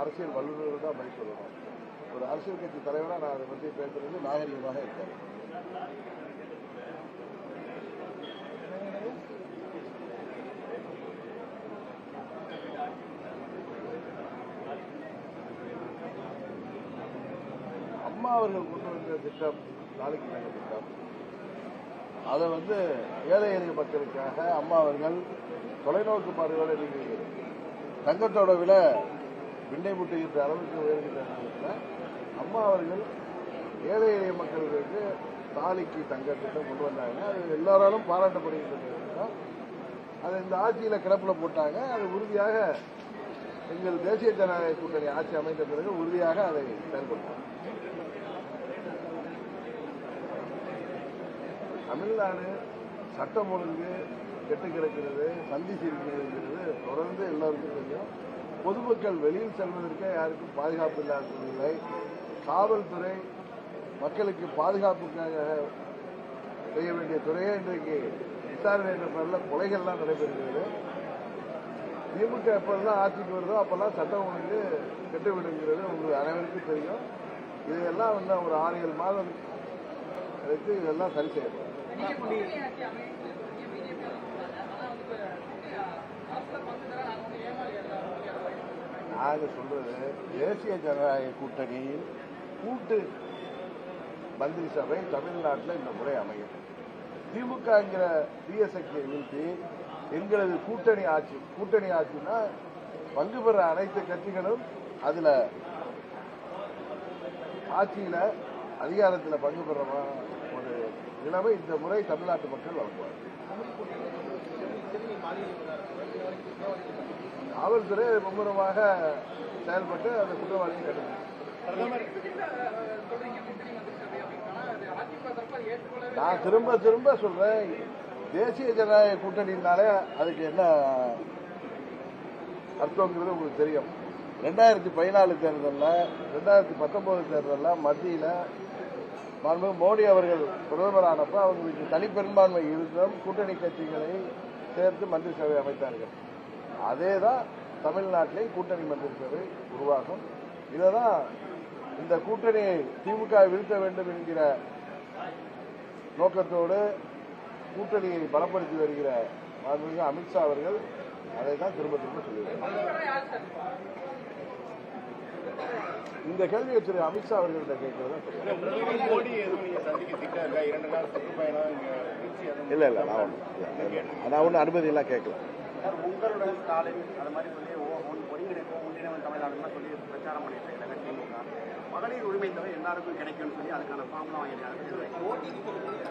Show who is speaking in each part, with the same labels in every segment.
Speaker 1: அரசியல் வல்லுநர்கள் தான் பதில் சொல்லணும். ஒரு அரசியல் கட்சி தலைவராக நான் அதை பற்றி பேசுறது நாகரிகமாக இருக்காரு. அம்மா அவர்கள் கொண்டு வந்த திட்டம் நாளைக்கு நல்ல திட்டம். அதை வந்து ஏழை எளிய மக்களுக்காக அம்மா அவர்கள் தொலைநோக்கு பார்வையோடு இருக்கிறது தங்கத்தோட விலை விண்ணை முட்டுகின்ற அளவுக்கு உயர்கின்ற நேரத்தில் அம்மா அவர்கள் ஏழை எளிய மக்களுக்கு தாலிக்கு தங்க திட்டம் கொண்டு வந்தாங்க. அது எல்லாராலும் பாராட்டப்படுகின்றது அதை இந்த ஆட்சியில் கிடப்பில் போட்டாங்க. அது உறுதியாக எங்கள் தேசிய ஜனநாயக கூட்டணி ஆட்சி அமைந்த பிறகு உறுதியாக அதை செயல்படுத்தாங்க தமிழ்நாடு சட்டம் ஒழுங்கு கெட்டு கிடக்கிறது சந்திச்சு இருக்கிறதுங்கிறது தொடர்ந்து எல்லாருக்கும் தெரியும். பொதுமக்கள் வெளியில் செல்வதற்கே யாருக்கும் பாதுகாப்பு இல்லாததில்லை. காவல்துறை மக்களுக்கு பாதுகாப்புக்காக செய்ய வேண்டிய துறையே இன்றைக்கு விசாரணை என்ற பெயரில் கொலைகள்லாம் நடைபெறுகிறது. திமுக எப்பெல்லாம் ஆட்சிக்கு வருதோ அப்பெல்லாம் சட்டம் ஒழுங்கு கெட்டு விடுங்கிறது உங்களுக்கு அனைவருக்கும் தெரியும். இதையெல்லாம் வந்து ஒரு ஆறு ஏழு மாதம் கழித்து இதெல்லாம் சரி செய்யப்படும். நாங்கள் சொல்றது தேசிய ஜனநாயக கூட்டணியின் கூட்டு மந்திரி சபை தமிழ்நாட்டில் இந்த முறை அமையும். திமுகங்கிற தீய சக்தியை வீழ்த்தி எங்களது கூட்டணி ஆட்சி கூட்டணி ஆட்சினா பங்கு பெற அனைத்து கட்சிகளும் அதுல ஆட்சியில அதிகாரத்தில் பங்கு பெற ஒரு நிலைமை இந்த முறை தமிழ்நாட்டு மக்கள் வழங்குவார் காவல்துறை மும்முரமாக செயல்பட்டு அந்த குற்றவாளியை கண்டுபிடிக்கும் நான் திரும்ப திரும்ப சொல்றேன் தேசிய ஜனநாயக கூட்டணினாலே அதுக்கு என்ன அர்த்தங்கிறது உங்களுக்கு தெரியும். ரெண்டாயிரத்தி பதினாலு தேர்தலில் ரெண்டாயிரத்தி பத்தொன்பது தேர்தலில் மத்தியில் மாண்பு மோடி அவர்கள் பிரதமரானப்ப அவங்களுக்கு தனிப்பெரும்பான்மை இருந்தும் கூட்டணி கட்சிகளை சேர்த்து மந்திரி சபை அமைத்தார்கள். அதே தான் தமிழ்நாட்டிலே கூட்டணி மந்திரி சபை உருவாகும். இதை தான் இந்த கூட்டணியை திமுக வீழ்த்த வேண்டும் என்கிற நோக்கத்தோடு கூட்டணியை பலப்படுத்தி வருகிற மாண்புமிகு அமித்ஷா அவர்கள் அதை தான் திரும்ப திரும்ப சொல்லியிருக்கிறார். இந்த கேள்வியை திரு அமித்ஷா அவர்கள்ட்ட கேட்கறதா இல்ல இல்ல நான் ஒண்ணு நான் ஒன்றும் அனுமதி எல்லாம் கேட்கல.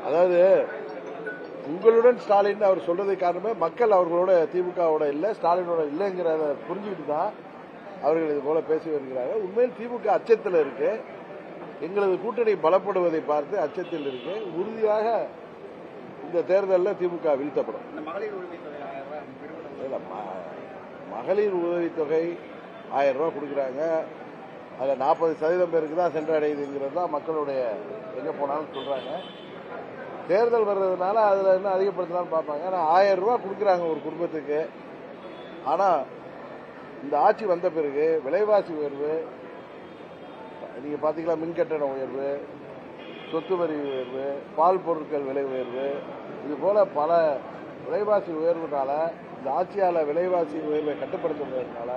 Speaker 1: அதாவது உங்களுடன் ஸ்டாலின் அவர் சொல்றது காரணமே மக்கள் அவர்களோட திமுகவோட இல்ல ஸ்டாலினோட இல்லைங்கிறத புரிஞ்சுக்கிட்டு தான் அவர்கள் இது போல பேசி வருகிறார்கள் உண்மையில் திமுக அச்சத்தில் இருக்கு. எங்களது கூட்டணி பலப்படுவதை பார்த்து அச்சத்தில் இருக்கு. உறுதியாக இந்த தேர்தலில் திமுக வீழ்த்தப்படும். இல்ல, மகளிர் உதவித்தொகை ஆயிரம் ரூபாய் கொடுக்குறாங்க. அதில் நாற்பது சதவீதம் பேருக்கு தான் சென்றடையுதுங்கிறது தான் மக்களுடைய எங்கே போனாலும் சொல்கிறாங்க தேர்தல் வர்றதுனால அதில் இன்னும் அதிகப்படுத்தலாம்னு பார்ப்பாங்க. ஆனால் ஆயிரம் ரூபாய் கொடுக்குறாங்க ஒரு குடும்பத்துக்கு. ஆனால் இந்த ஆட்சி வந்த பிறகு விலைவாசி உயர்வு நீங்கள் பார்த்தீங்களா மின்கட்டண உயர்வு சொத்து வரி உயர்வு பால் பொருட்கள் விலை உயர்வு இது போல பல விலைவாசி உயர்வுனால இந்த ஆட்சியால விலைவாசி உயர்வை கட்டுப்படுத்த முடியாதனால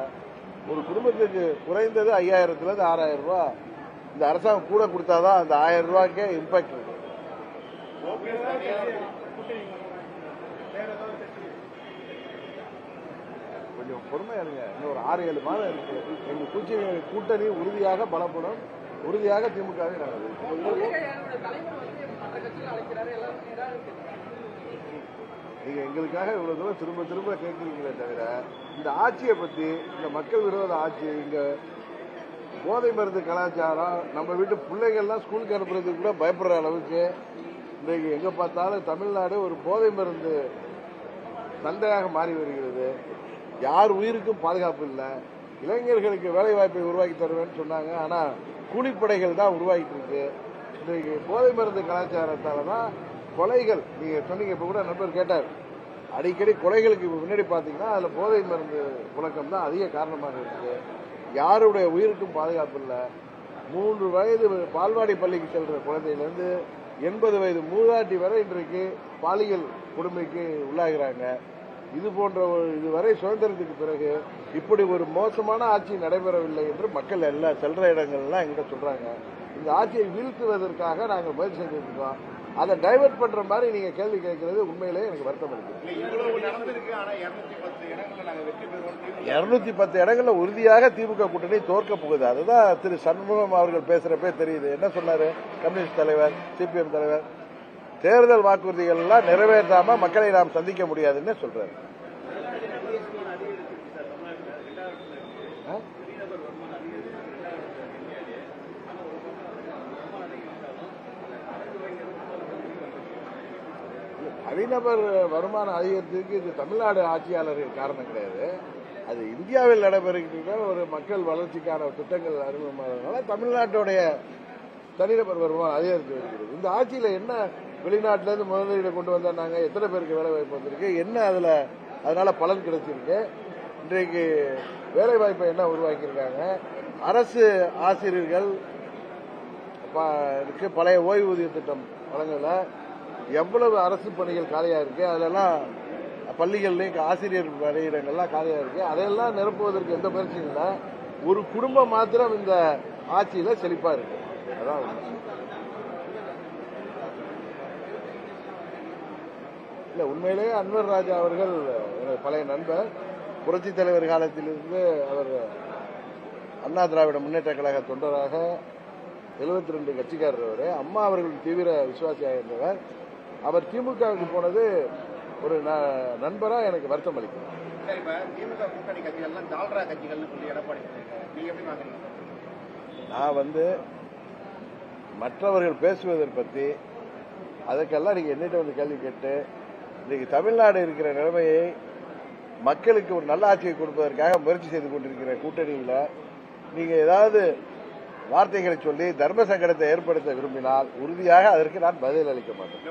Speaker 1: ஒரு குடும்பத்துக்கு குறைந்தது ஐயாயிரத்துலேருந்து ஆறாயிரம் ரூபா இந்த அரசாங்கம் கூட கொடுத்தாதான் அந்த ஆயிரம் ரூபாய்க்கே இம்பாக்ட் இருக்கு. கொஞ்சம் பொறுமையா இருங்க. இன்னும் ஒரு ஆறு ஏழு மாதம் இருக்கு. எங்க கூட்டணி கூட்டணி உறுதியாக பலப்படும். உறுதியாக திமுகவை நீங்க எங்களுக்காக இவ்வளவு தூரம் திரும்ப திரும்ப கேட்கிறீங்களே தவிர இந்த ஆட்சியை பத்தி இந்த மக்கள் விரோத ஆட்சி இங்க போதை மருந்து கலாச்சாரம் நம்ம வீட்டு பிள்ளைகள்லாம் ஸ்கூலுக்கு அனுப்புறதுக்கு கூட பயப்படுற அளவுக்கு இன்றைக்கு எங்க பார்த்தாலும் தமிழ்நாடு ஒரு போதை மருந்து சந்தையாக மாறி வருகிறது. யார் உயிருக்கும் பாதுகாப்பு இல்லை. இளைஞர்களுக்கு வேலை வாய்ப்பை உருவாக்கி தருவேன்னு சொன்னாங்க. ஆனா கூலிப்படைகள் தான் உருவாகிட்டு இருக்கு இன்றைக்கு போதை மருந்து கலாச்சாரத்தால தான் கொலைகள். நீங்க சொன்னீங்க இப்ப கூட நண்பர் கேட்டார். அடிக்கடி கொலைகளுக்கு முன்னாடி பார்த்தீங்கன்னா அதுல போதை மருந்து புழக்கம் தான் அதிக காரணமாக இருக்கு. யாருடைய உயிருக்கும் பாதுகாப்பு இல்லை. மூன்று வயது பால்வாடி பள்ளிக்கு செல்ற குழந்தையிலேருந்து எண்பது வயது மூதாட்டி வரை இன்றைக்கு பாலியல் கொடுமைக்கு உள்ளாகிறாங்க. இது போன்ற ஒரு இதுவரை சுதந்திரத்துக்கு பிறகு இப்படி ஒரு மோசமான ஆட்சி நடைபெறவில்லை என்று மக்கள் எல்லாம் செல்ற இடங்கள்லாம் எங்கிட்ட சொல்றாங்க. இந்த ஆட்சியை வீழ்த்துவதற்காக நாங்கள் முயற்சி செஞ்சிருக்கோம் அதை டைவர்ட் பண்ற மாதிரி நீங்க கேள்வி கேட்கறது உண்மையிலேயே எனக்கு வருத்தம் இருக்கு
Speaker 2: இருநூத்தி பத்து இடங்கள்ல
Speaker 1: உறுதியாக திமுக கூட்டணி தோற்க போகுது. அதுதான் திரு சண்முகம் அவர்கள் பேசுறப்பே தெரியுது. என்ன சொன்னாரு? கம்யூனிஸ்ட் தலைவர் சிபிஎம் தலைவர் தேர்தல் வாக்குறுதிகள் எல்லாம் நிறைவேற்றாம மக்களை நாம் சந்திக்க முடியாதுன்னு சொல்றாரு. தனிநபர் வருமானம் அதிகரித்ததுக்கு இது தமிழ்நாடு ஆட்சியாளர்கள் காரணம் கிடையாது. அது இந்தியாவில் நடைபெறுகின்ற ஒரு மக்கள் வளர்ச்சிக்கான திட்டங்கள் அறிமுகமானதுனால தமிழ்நாட்டுடைய தனிநபர் வருமானம் அதிகரித்து வருகிறது. இந்த ஆட்சியில என்ன வெளிநாட்டிலேருந்து முதலீடு கொண்டு வந்தாங்க எத்தனை பேருக்கு வேலை வாய்ப்பு வந்திருக்கு? என்ன அதுல அதனால பலன் கிடைச்சிருக்கு? இன்றைக்கு வேலை வாய்ப்பை என்ன உருவாக்கியிருக்காங்க? அரசு ஆசிரியர்கள் பழைய ஓய்வூதிய திட்டம் வழங்கல. எவ்வளவு அரசு பணிகள் காலியா இருக்கு? அதெல்லாம் பள்ளிகள்லேயும் ஆசிரியர் பணியிடங்கள்லாம் காலியா இருக்கு. அதையெல்லாம் நிரப்புவதற்கு எந்த முயற்சியும் இல்லை. ஒரு குடும்பம் மாத்திரம் இந்த ஆட்சியில செழிப்பா இருக்கு. அதான் இல்ல உண்மையிலேயே அன்வர் ராஜா அவர்கள் பழைய நண்பர். புரட்சி தலைவர் காலத்திலிருந்து அவர் அண்ணா திராவிட முன்னேற்ற கழக தொண்டராக 72 ரெண்டு கட்சிக்காரர் அவரு. அம்மா அவர்களின் தீவிர விசுவாசியாக இருந்தவர். அவர் திமுகவுக்கு போனது ஒரு ந- நண்பரா எனக்கு வருத்தம் அளிக்கும்.
Speaker 2: சரி இப்ப திமுக கூட்டணி கட்சிகள் எல்லாம் ஜால்ரா கட்சிகள்னு சொல்லி எடப்பாடி சொல்லியிருக்காரு. நீங்க எப்படி பாக்குறீங்க?
Speaker 1: நான் வந்து மற்றவர்கள் பேசுவதை பற்றி அதுக்கெல்லாம் நீங்க என்னிட்ட வந்து கேள்வி கேட்டு இன்னைக்கு தமிழ்நாடு இருக்கிற நிலைமையை மக்களுக்கு ஒரு நல்ல ஆட்சியை கொடுப்பதற்காக முயற்சி செய்து கொண்டிருக்கிற கூட்டணியில நீங்க ஏதாவது வார்த்தைகளை சொல்லி தர்ம சங்கடத்தை ஏற்படுத்த விரும்பினால் உறுதியாக அதற்கு நான் பதில் அளிக்க மாட்டேன்.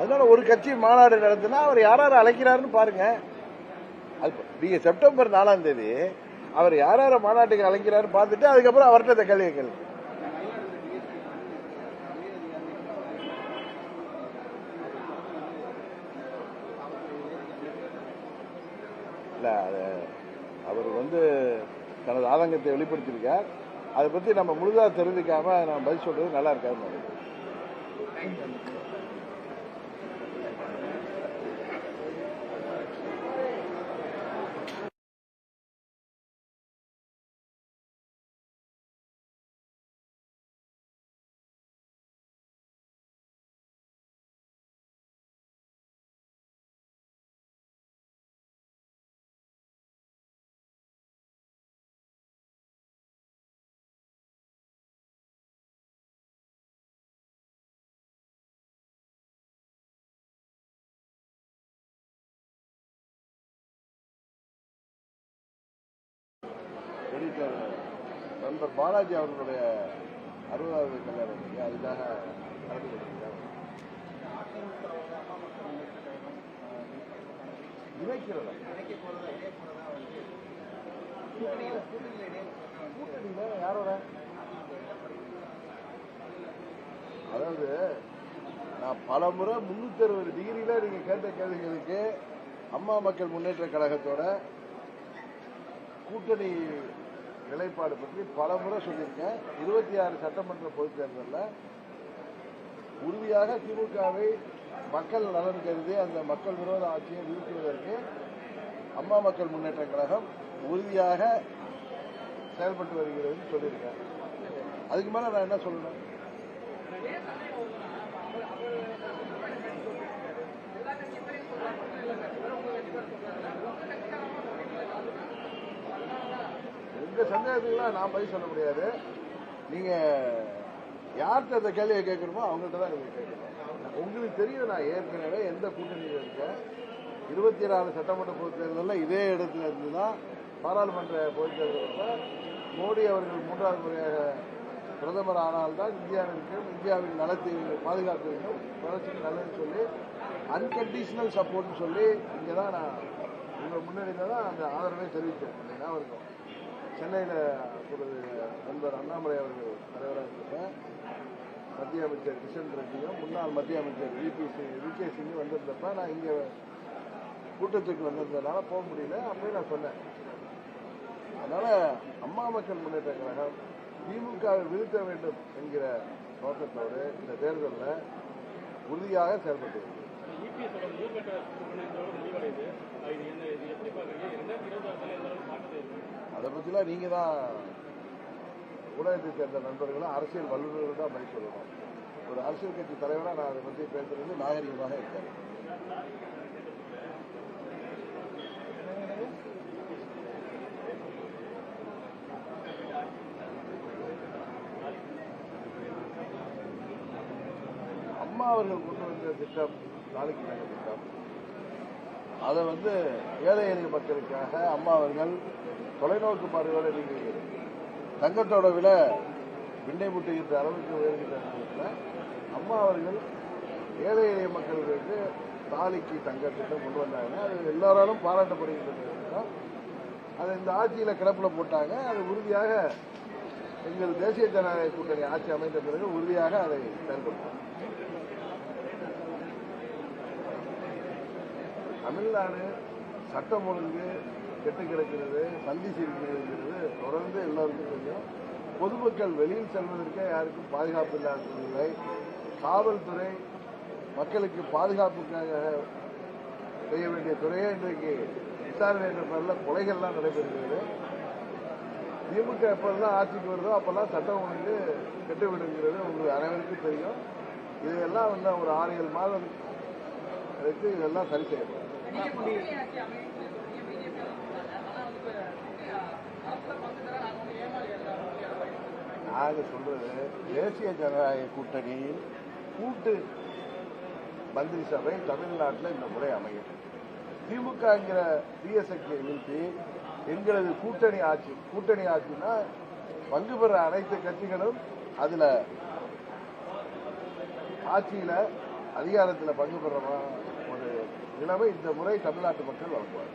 Speaker 1: அதனால ஒரு கட்சி மாநாடு நடத்தினா அவர் யார் யார் அழைக்கிறாருன்னு பாருங்க. நீங்க செப்டம்பர் நாலாம் தேதி அவர் யார் யார மாநாட்டுக்கு அழைக்கிறாருன்னு பார்த்துட்டு அதுக்கப்புறம் அவர்கிட்ட இந்த கேள்வியை கேள்வி இல்லை அது அவர் வந்து தனது ஆதங்கத்தை வெளிப்படுத்தியிருக்கார் அதை பற்றி நம்ம முழுதாக தெரிஞ்சுக்காம நம்ம பதில் சொல்கிறது நல்லா இருக்காது நினைக்கிறேன். நண்பர் பாலாஜி அவர்களுடைய அறுபதாவது கல்யாணம் இன்னைக்கு. அதுக்காக கலந்து கொண்டிருக்கிறார். இணைக்கிறதா கூட்டணியில யாரோட அதாவது நான் பல முறை முன்னூத்தி அறுபது டிகிரியில நீங்க கேட்ட கேள்விகளுக்கு அம்மா மக்கள் முன்னேற்ற கழகத்தோட கூட்டணி நிலைப்பாடு பற்றி பல முறை சொல்லியிருக்கேன். இருபத்தி ஆறு சட்டமன்ற பொதுத் தேர்தலில் உறுதியாக திமுகவை மக்கள் நலன் கருதி அந்த மக்கள் விரோத ஆட்சியை வீழ்த்துவதற்கு அம்மா மக்கள் முன்னேற்ற கழகம் உறுதியாக செயல்பட்டு வருகிறது சொல்லியிருக்கேன். அதுக்கு மேல நான் என்ன சொல்லணும்? இந்த சந்தேகத்துக்குலாம் நான் பதில் சொல்ல முடியாது. நீங்க யார்கிட்ட அந்த கேள்வியை கேட்கணுமோ அவங்கள்ட்ட தான் நீங்க கேட்கணும். உங்களுக்கு தெரியும் நான் ஏற்கனவே எந்த கூட்டணியில் இருக்கேன். இருபத்தி நாலு சட்டமன்ற பொதுத் தேர்தலில் இதே இடத்துல இருந்து தான் பாராளுமன்ற பொதுத் தேர்தலில் மோடி அவர்கள் மூன்றாவது முறையாக பிரதமர் ஆனால்தான் இந்தியாவிற்கும் இந்தியாவின் நலத்தை பாதுகாக்க வேண்டும் வளர்ச்சிக்கு நல்லதுன்னு சொல்லி அன்கண்டிஷனல் சப்போர்ட்னு சொல்லி இங்கே தான் நான் உங்கள் முன்னணியில் தான் அந்த ஆதரவை தெரிவித்தேன். அவருக்கும் ஞாபகம் சென்னையில் ஒரு நண்பர் அண்ணாமலை அவர்கள் தலைவராக இருந்தப்ப மத்திய அமைச்சர் கிஷன் ரெட்டியும் முன்னாள் மத்திய அமைச்சர் விபி சிங் வி கே சிங்கும் வந்திருந்தப்ப நான் இங்கே கூட்டத்துக்கு வந்திருந்ததுனால போக முடியல. அப்பயே நான் சொன்னேன். அதனால் அம்மா மக்கள் முன்னேற்ற கழகம் திமுக வீழ்த்த வேண்டும் என்கிற நோக்கத்தோடு இந்த தேர்தலில் உறுதியாக செயல்பட்டு வருகிறது.
Speaker 3: முடிவடையுது. அதை
Speaker 1: பற்றிலாம் நீங்கள் தான் ஊடகத்தை சேர்ந்த நண்பர்களும் அரசியல் வல்லுநர்கள் தான் பதில் சொல்லணும். ஒரு அரசியல் கட்சி தலைவராக நான் அதை பற்றி பேசுறது நாகரிகமாக இருக்காரு அம்மா அவர்கள் கொண்டு வந்த திட்டம் நாளைக்கு நகர் திட்டம் அதை வந்து ஏழை எளிய மக்களுக்காக அம்மா அவர்கள் தொலைநோக்கு பார்வையோடு இருக்கிறது தங்கத்தோட விலை விண்ணை முட்டுகின்ற அளவுக்கு உயர்கின்ற அம்மா அவர்கள் ஏழை எளிய மக்களுக்கு தாலிக்கு தங்க கொண்டு வந்தாங்க. அது எல்லாராலும் பாராட்டப்படுகின்றது. அதை இந்த ஆட்சியில் கிடப்பில் போட்டாங்க. அது உறுதியாக எங்கள் தேசிய ஜனநாயக கூட்டணி ஆட்சி அமைந்த பிறகு உறுதியாக அதை செயல்படுத்தோம் தமிழ்நாடு சட்டம் ஒழுங்கு கெட்டு கிடக்கிறது சந்தி சிரிக்கிறது தொடர்ந்து எல்லாருக்கும் தெரியும். பொதுமக்கள் வெளியில் செல்வதற்கே யாருக்கும் பாதுகாப்பு இல்லாத சூழ்நிலை காவல்துறை மக்களுக்கு பாதுகாப்புக்காக செய்ய வேண்டிய துறையே இன்றைக்கு விசாரணை என்ற பெயரில் கொலைகள்லாம் நடைபெறுகிறது. திமுக எப்பெல்லாம் ஆட்சிக்கு வருதோ அப்பெல்லாம் சட்டம் ஒழுங்கு கெட்டு விடுங்கிறது உங்களுக்கு அனைவருக்கும் தெரியும். இதையெல்லாம் வந்து ஒரு ஆறு ஏழு மாதம் கழித்து இதெல்லாம் சரி செய்யப்படும். நாங்கள் சொல்றது தேசிய ஜனநாயக கூட்டணியில் கூட்டு மந்திரி சபை தமிழ்நாட்டில் இந்த முறை அமையும். திமுகங்கிற தீய சக்தியை வீழ்த்தி எங்களது கூட்டணி ஆட்சி கூட்டணி ஆட்சினா பங்கு பெற அனைத்து கட்சிகளும் அதுல ஆட்சியில அதிகாரத்தில் பங்கு பெற நிலைமை இந்த முறை தமிழ்நாட்டு மக்கள் வழங்குவார்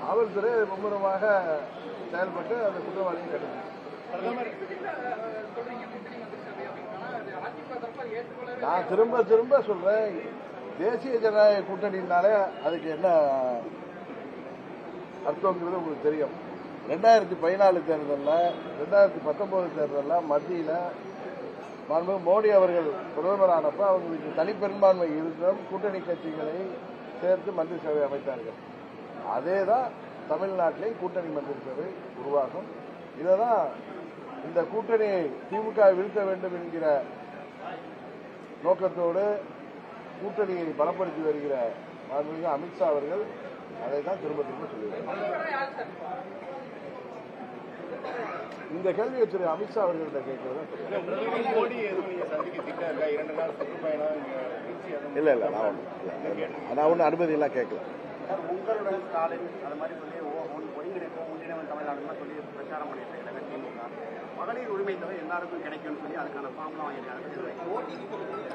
Speaker 1: காவல்துறை மும்முரமாக செயல்பட்டு அந்த குற்றவாளியை கண்டுபிடிச்சு நான் திரும்ப திரும்ப சொல்றேன் தேசிய ஜனநாயக கூட்டணினாலே அதுக்கு என்ன அர்த்தங்கிறது உங்களுக்கு தெரியும். ரெண்டாயிரத்தி பதினாலு தேர்தலில் ரெண்டாயிரத்தி பத்தொன்பது தேர்தலில் மத்தியில் மாண்பு மோடி அவர்கள் பிரதமரானப்ப அவங்களுக்கு தனிப்பெரும்பான்மை இருக்கும் கூட்டணி கட்சிகளை சேர்த்து மந்திரி சபை அமைத்தார்கள். அதே தான் தமிழ்நாட்டிலே கூட்டணி மந்திரி சபை உருவாகும். இதை தான் இந்த கூட்டணியை திமுக வீழ்த்த வேண்டும் என்கிற நோக்கத்தோடு கூட்டணியை பலப்படுத்தி வருகிற மாண்புமிகு அமித்ஷா அவர்கள் அதை தான் திரும்ப திரும்ப சொல்லியிருக்காங்க இந்த கேள்வியை திரு அமித்ஷா அவர்கள்ட்ட கேட்கறது இல்ல இல்ல நான் ஒண்ணு நான் ஒன்றும் அனுமதி எல்லாம் கேட்கல.
Speaker 2: உங்களுடன் ஸ்டாலின் அது மாதிரி சொல்லி ஒருங்கிணைப்போம் ஒன்றிணைவன் தமிழ்நாடுலாம் சொல்லி பிரச்சாரம் பண்ணிட்டு இருக்காங்க திமுக மகளிர் உரிமை தொகை எல்லாருக்கும் கிடைக்கும்னு சொல்லி அதுக்கான ஃபார்ம்லாம் வாங்கியிருக்காங்க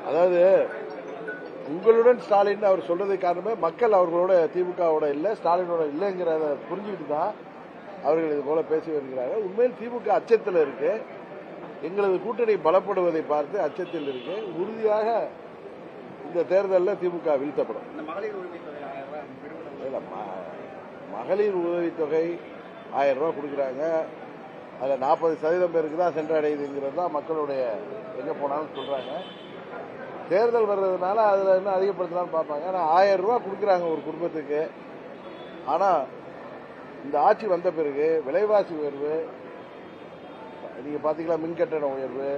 Speaker 1: அதாவது உங்களுடன் ஸ்டாலின் அவர் சொல்றது காரணமே மக்கள் அவர்களோட திமுகவோட இல்ல ஸ்டாலினோட இல்லைங்கிறத புரிஞ்சுக்கிட்டு தான் அவர்கள் இது போல பேசி வருகிறார்கள். உண்மையில் திமுக அச்சத்தில் இருக்கு. எங்களது கூட்டணி பலப்படுவதை பார்த்து அச்சத்தில் இருக்கு. உறுதியாக இந்த தேர்தலில் திமுக வீழ்த்தப்படும்.
Speaker 2: மகளிர்
Speaker 1: உதவித்தொகை ஆயிரம் ரூபாய் கொடுக்குறாங்க. அதில் நாற்பது சதவீதம் பேருக்கு தான் சென்றடையுதுங்கிறது தான் மக்களுடைய எங்கே போனாலும் சொல்கிறாங்க தேர்தல் வர்றதுனால அதில் இன்னும் அதிகப்படுத்தலாம்னு பார்ப்பாங்க. ஆனால் ஆயிரம் ரூபாய் கொடுக்குறாங்க ஒரு குடும்பத்துக்கு. ஆனால் இந்த ஆட்சி வந்த பிறகு விலைவாசி உயர்வு நீங்கள் பாத்தீங்களா மின் கட்டண உயர்வு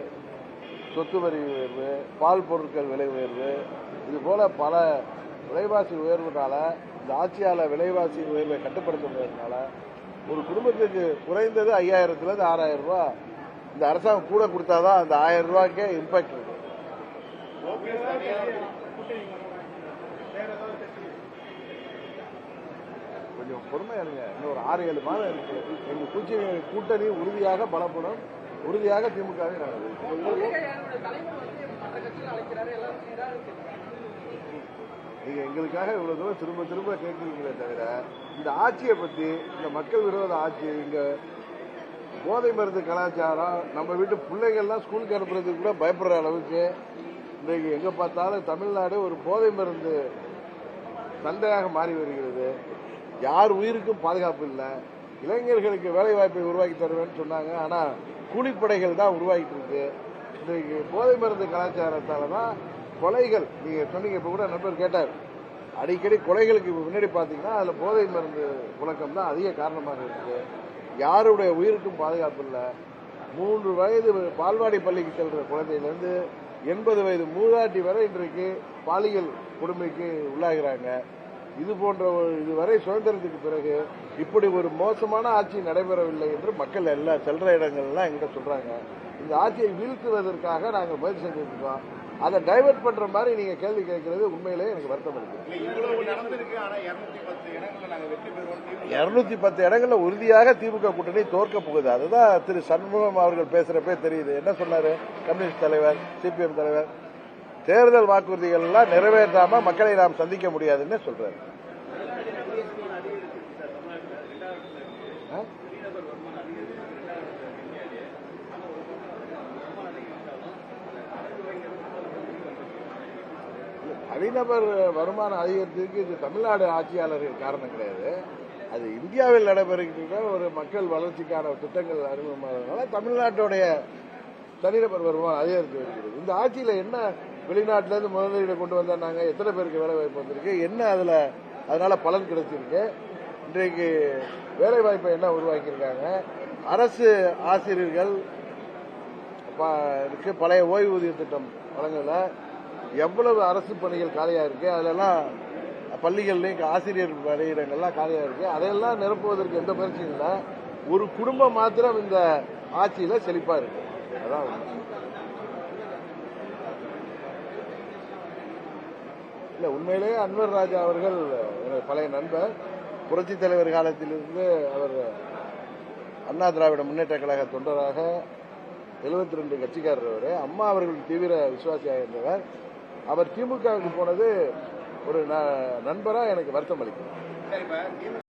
Speaker 1: சொத்து வரி உயர்வு பால் பொருட்கள் விலை உயர்வு இது போல பல விலைவாசி உயர்வுனால இந்த ஆட்சியால விலைவாசி உயர்வை கட்டுப்படுத்த முடியாதனால ஒரு குடும்பத்துக்கு குறைந்தது ஐயாயிரத்துல இருந்து ஆறாயிரம் ரூபாய் இந்த அரசாங்கம் கூட கொடுத்தாதான் அந்த ஆயிரம் ரூபாய்க்கே இம்பாக்ட் இருக்கும் கொஞ்சம் பொறுமையா இருங்க இன்னும் ஒரு ஆறு ஏழு மாதம் இருக்கு. எங்க கூட்டணி கூட்டணி உறுதியாக பலப்படும். உறுதியாக திமுகவை நாங்கள் நீங்க எங்களுக்காக இவ்வளவு தூரம் திரும்ப திரும்ப கேட்குறீங்களே தவிர இந்த ஆட்சியை பத்தி இந்த மக்கள் விரோத ஆட்சி இங்க போதை மருந்து கலாச்சாரம் நம்ம வீட்டு பிள்ளைகள்லாம் ஸ்கூலுக்கு அனுப்புறதுக்கு கூட பயப்படுற அளவுக்கு இன்றைக்கு எங்க பார்த்தாலும் தமிழ்நாடு ஒரு போதை மருந்து சந்தையாக மாறி வருகிறது. யார் உயிருக்கும் பாதுகாப்பு இல்லை. இளைஞர்களுக்கு வேலை வாய்ப்பை உருவாக்கி தருவேன்னு சொன்னாங்க. ஆனால் கூலிப்படைகள் தான் உருவாகிட்டு இருக்கு. இன்றைக்கு போதை மருந்து கலாச்சாரத்தால தான் கொலைகள். நீங்க சொன்னீங்க இப்ப கூட நண்பர் கேட்டார். அடிக்கடி கொலைகளுக்கு முன்னாடி பார்த்தீங்கன்னா அதில் போதை மருந்து புழக்கம் தான் அதிக காரணமாக இருக்கு. யாருடைய உயிருக்கும் பாதுகாப்பு இல்லை. மூன்று வயது பால்வாடி பள்ளிக்கு செல்ற குழந்தையிலேருந்து எண்பது வயது மூதாட்டி வரை இன்றைக்கு பாலியல் கொடுமைக்கு உள்ளாகிறாங்க. இது போன்ற ஒரு இதுவரை சுதந்திரத்துக்கு பிறகு இப்படி ஒரு மோசமான ஆட்சி நடைபெறவில்லை என்று மக்கள் எல்லாம் செல்ற இடங்கள்லாம் எங்கிட்ட சொல்றாங்க. இந்த ஆட்சியை வீழ்த்துவதற்காக நாங்கள் முயற்சி செஞ்சுட்டு இருக்கோம். அதை டைவர்ட் பண்ற மாதிரி நீங்க கேள்வி கேட்கறது உண்மையிலேயே எனக்கு வருத்தம் இருக்கு
Speaker 2: இருநூத்தி பத்து இடங்கள்ல
Speaker 1: உறுதியாக திமுக கூட்டணி தோற்க போகுது. அதுதான் திரு சண்முகம் அவர்கள் பேசுறப்பே தெரியுது. என்ன சொன்னாரு? கம்யூனிஸ்ட் தலைவர் சிபிஎம் தலைவர் தேர்தல் வாக்குறுதிகள் எல்லாம் நிறைவேற்றாம மக்களை நாம் சந்திக்க முடியாதுன்னு சொல்றாரு. தனிநபர் வருமானம் அதிகரித்ததுக்கு இது தமிழ்நாடு ஆட்சியாளர்கள் காரணம் கிடையாது. அது இந்தியாவில் நடைபெறுகின்ற ஒரு மக்கள் வளர்ச்சிக்கான திட்டங்கள் அறிமுகமானதுனால தமிழ்நாட்டுடைய தனிநபர் வருமானம் அதிகரித்து வருகிறது. இந்த ஆட்சியில் என்ன வெளிநாட்டிலேருந்து முதலீடு கொண்டு வந்தாங்க எத்தனை பேருக்கு வேலை வாய்ப்பு வந்திருக்கு? என்ன அதுல அதனால பலன் கிடைச்சிருக்கு? இன்றைக்கு வேலை வாய்ப்பை என்ன உருவாக்கியிருக்காங்க. அரசு ஆசிரியர்கள் பழைய ஓய்வூதிய திட்டம் வழங்கல. எவ்வளவு அரசு பணிகள் காலியா இருக்கு? அதெல்லாம் பள்ளிகள்லயும் ஆசிரியர் பணியிடங்கள்லாம் காலியா இருக்கு. அதையெல்லாம் நிரப்புவதற்கு எந்த முயற்சியும் இல்லை. ஒரு குடும்பம் மாத்திரம் இந்த ஆட்சியில செழிப்பா இருக்கு. அதான் இல்ல உண்மையிலேயே அன்வர் ராஜா அவர்கள் எனது பழைய நண்பர். புரட்சி தலைவர் காலத்திலிருந்து அவர் அண்ணா திராவிட முன்னேற்ற கழக தொண்டராக 72 ரெண்டு கட்சிக்காரர் அவர். அம்மா அவர்கள் தீவிர விசுவாசியாக இருந்தவர். அவர் திமுகவுக்கு போனது ஒரு ந- எனக்கு வருத்தம் அளிக்கும்.